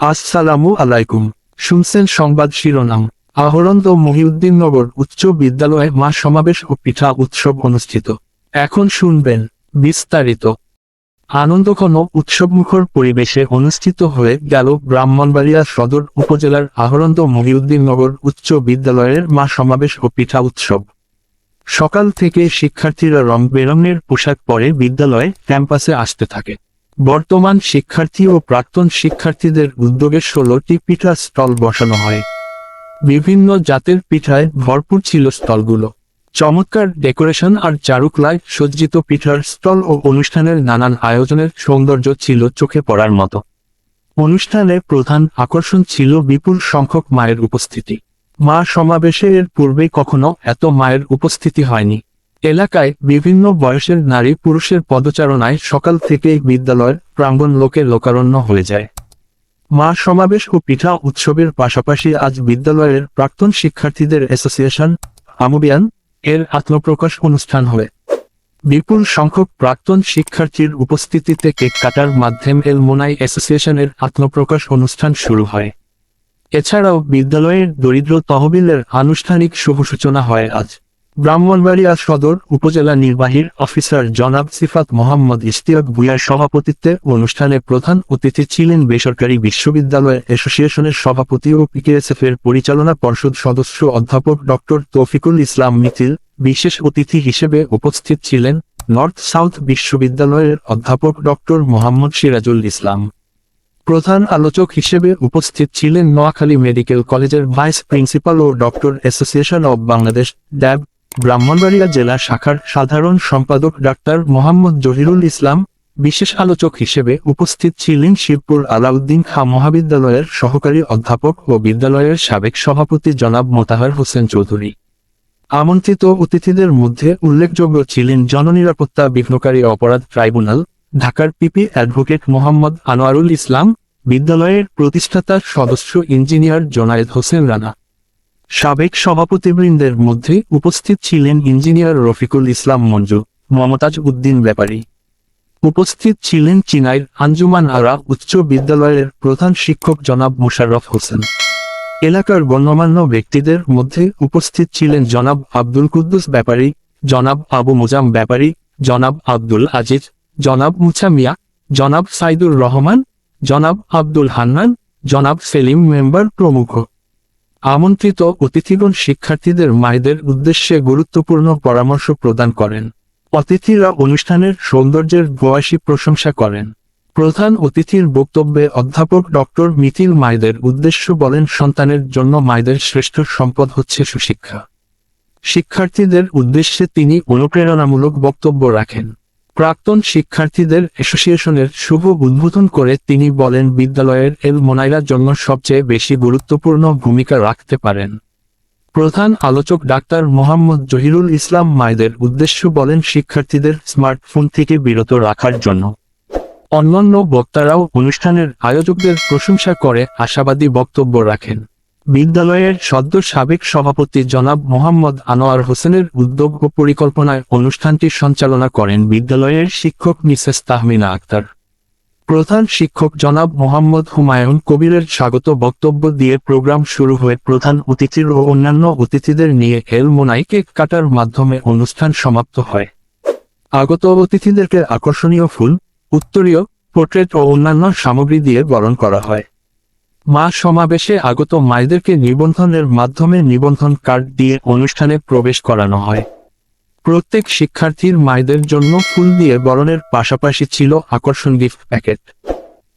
আসসালামু আলাইকুম। শুনছেন সংবাদ শিরোনাম। আহরন্দ মহিউদ্দিননগর উচ্চ বিদ্যালয়ে মা সমাবেশ ও পিঠা উৎসব অনুষ্ঠিত। এখন শুনবেন বিস্তারিত। আনন্দঘন উৎসবমুখর পরিবেশে অনুষ্ঠিত হয়ে গেল ব্রাহ্মণবাড়িয়া সদর উপজেলার আহরন্দ মহিউদ্দিননগর উচ্চ বিদ্যালয়ের মা সমাবেশ ও পিঠা উৎসব। সকাল থেকে শিক্ষার্থীরা রং বেরঙের পোশাক পরে বিদ্যালয়ে ক্যাম্পাসে আসতে থাকে। বর্তমান শিক্ষার্থী ও প্রাক্তন শিক্ষার্থীদের উদ্যোগে ষোলোটি পিঠা স্টল বসানো হয়। বিভিন্ন জাতের পিঠায় ভরপুর ছিল স্টলগুলো। চমৎকার ডেকোরেশন আর চারুকলায় সজ্জিত পিঠার স্টল ও অনুষ্ঠানের নানান আয়োজনের সৌন্দর্য ছিল চোখে পড়ার মতো। অনুষ্ঠানে প্রধান আকর্ষণ ছিল বিপুল সংখ্যক মায়ের উপস্থিতি। মা সমাবেশে এর পূর্বে কখনো এত মায়ের উপস্থিতি হয়নি। এলাকায় বিভিন্ন বয়সের নারী পুরুষের পদচারণায় সকাল থেকেই বিদ্যালয়ের প্রাঙ্গণ লোকে লোকারণ্য হয়ে যায়। মা সমাবেশ ও পিঠা উৎসবের পাশাপাশি আজ বিদ্যালয়ের প্রাক্তন শিক্ষার্থীদের অ্যাসোসিয়েশন, আমুবিয়ান, এর আত্মপ্রকাশ অনুষ্ঠান হয় বিপুল সংখ্যক প্রাক্তন শিক্ষার্থীর উপস্থিতিতে কেক কাটার মাধ্যম এল মোনাই অ্যাসোসিয়েশনের আত্মপ্রকাশ অনুষ্ঠান শুরু হয়। এছাড়াও বিদ্যালয়ের দরিদ্র তহবিলের আনুষ্ঠানিক শুভ সূচনা হয় আজ। ব্রাহ্মণবাড়িয়া সদর উপজেলা নির্বাহীর অফিসার জনাব সিফাত মোহাম্মদ ইশতিয়াক ভুইয়ার সভাপতিত্বে অনুষ্ঠানে প্রধান অতিথি ছিলেন বেসরকারি বিশ্ববিদ্যালয় অ্যাসোসিয়েশনের সভাপতি ও পিকেএসএফ এর পরিচালনা পর্ষদ সদস্য অধ্যাপক ডক্টর তৌফিকুল ইসলাম মিথিল, বিশেষ অতিথি হিসেবে উপস্থিত ছিলেন নর্থ সাউথ বিশ্ববিদ্যালয়ের অধ্যাপক ডক্টর মোহাম্মদ সিরাজুল ইসলাম। প্রধান আলোচক হিসেবে উপস্থিত ছিলেন নোয়াখালী মেডিকেল কলেজের vice principal O doctor association of Bangladesh, DAB Brahmanbaria জেলা শাখার সাধারণ সম্পাদক ডাক্তার মোহাম্মদ জহিরুল ইসলাম, বিশেষ আলোচক হিসেবে উপস্থিত ছিলেন শিবপুর আলাউদ্দিন খা মহাবিদ্যালয়ের সহকারী অধ্যাপক ও বিদ্যালয়ের সাবেক সভাপতি জনাব মোতাহার হোসেন চৌধুরী। আমন্ত্রিত অতিথিদের মধ্যে উল্লেখযোগ্য ছিলেন জননিরাপত্তা বিঘ্নকারী অপরাধ ট্রাইব্যুনাল, ঢাকার পিপি অ্যাডভোকেট মোহাম্মদ আনোয়ারুল ইসলাম, বিদ্যালয়ের প্রতিষ্ঠাতা সদস্য ইঞ্জিনিয়ার জোনায়েদ হোসেন রানা। সাবেক সভাপতিবৃন্দের মধ্যে উপস্থিত ছিলেন ইঞ্জিনিয়ার রফিকুল ইসলাম মঞ্জু, মমতাজ উদ্দিন ব্যাপারী। উপস্থিত ছিলেন চিনাইর আঞ্জুমান আরা উচ্চ বিদ্যালয়ের প্রধান শিক্ষক জনাব মোশাররফ হোসেন। এলাকার গণ্যমান্য ব্যক্তিদের মধ্যে উপস্থিত ছিলেন জনাব আব্দুল কুদ্দুস ব্যাপারী, জনাব আবু মুজাম ব্যাপারী, জনাব আব্দুল আজিজ, জনাব মুছা মিয়া, জনাব সাইদুর রহমান, জনাব আব্দুল হান্নান, জনাব সেলিম মেম্বার প্রমুখ। আমন্ত্রিত অতিথিগণ শিক্ষার্থীদের মায়েদের উদ্দেশ্যে গুরুত্বপূর্ণ পরামর্শ প্রদান করেন। অতিথিরা অনুষ্ঠানের সৌন্দর্যের ভয়াসী প্রশংসা করেন। প্রধান অতিথির বক্তব্যে অধ্যাপক ডক্টর মিথিল মায়েদের উদ্দেশ্য বলেন, সন্তানের জন্য মায়েদের শ্রেষ্ঠ সম্পদ হচ্ছে সুশিক্ষা। শিক্ষার্থীদের উদ্দেশ্যে তিনি অনুপ্রেরণামূলক বক্তব্য রাখেন। প্রাক্তন শিক্ষার্থীদের অ্যাসোসিয়েশনের শুভ উদ্বোধন করে তিনি বলেন, বিদ্যালয়ের এল মোনাইরার জন্য সবচেয়ে বেশি গুরুত্বপূর্ণ ভূমিকা রাখতে পারেন। প্রধান আলোচক ডাক্তার মোহাম্মদ জহিরুল ইসলাম মায়েদের উদ্দেশ্য বলেন, শিক্ষার্থীদের স্মার্টফোন থেকে বিরত রাখার জন্য। অন্যান্য বক্তারাও অনুষ্ঠানের আয়োজকদের প্রশংসা করে, আশাবাদী বক্তব্য রাখেন। বিদ্যালয়ের সদ্য সাবেক সভাপতি জনাব মোহাম্মদ আনোয়ার হোসেনের উদ্যোগ ও পরিকল্পনায় অনুষ্ঠানটি সঞ্চালনা করেন বিদ্যালয়ের শিক্ষক মিসেস তাহমিনা আক্তার। প্রধান শিক্ষক জনাব মোহাম্মদ হুমায়ুন কবিরের স্বাগত বক্তব্য দিয়ে প্রোগ্রাম শুরু হয়ে প্রধান অতিথির ও অন্যান্য অতিথিদের নিয়ে হেল মোনাই কেক কাটার মাধ্যমে অনুষ্ঠান সমাপ্ত হয়। আগত অতিথিদেরকে আকর্ষণীয় ফুল, উত্তরীয়, পোর্ট্রেট ও অন্যান্য সামগ্রী দিয়ে বরণ করা হয়। মা সমাবেশে আগত মায়েদেরকে নিবন্ধনের মাধ্যমে নিবন্ধন কার্ড দিয়ে অনুষ্ঠানে প্রবেশ করানো হয়। প্রত্যেক শিক্ষার্থীর মায়েদের জন্য ফুল দিয়ে বরণের পাশাপাশি ছিল আকর্ষণ গিফট প্যাকেট।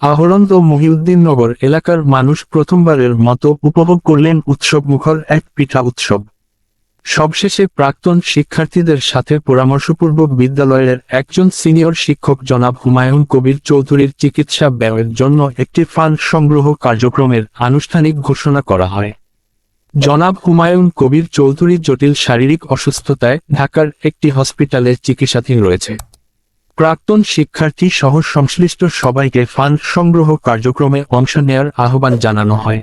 আহরন্দ মহিউদ্দিননগর এলাকার মানুষ প্রথমবারের মতো উপভোগ করলেন উৎসব মুখর এক পিঠা উৎসব। সবশেষে প্রাক্তন শিক্ষার্থীদের সাথে পরামর্শপূর্বক বিদ্যালয়ের একজন সিনিয়র শিক্ষক জনাব হুমায়ুন কবির চৌধুরীর চিকিৎসা ব্যয়ের জন্য একটি ফান্ড সংগ্রহ কার্যক্রমের আনুষ্ঠানিক ঘোষণা করা হয়। জনাব হুমায়ুন কবির চৌধুরী জটিল শারীরিক অসুস্থতায় ঢাকার একটি হসপিটালে চিকিৎসাধীন রয়েছে। প্রাক্তন শিক্ষার্থী সহ সংশ্লিষ্ট সবাইকে ফান্ড সংগ্রহ কার্যক্রমে অংশ নেয়ার আহ্বান জানানো হয়।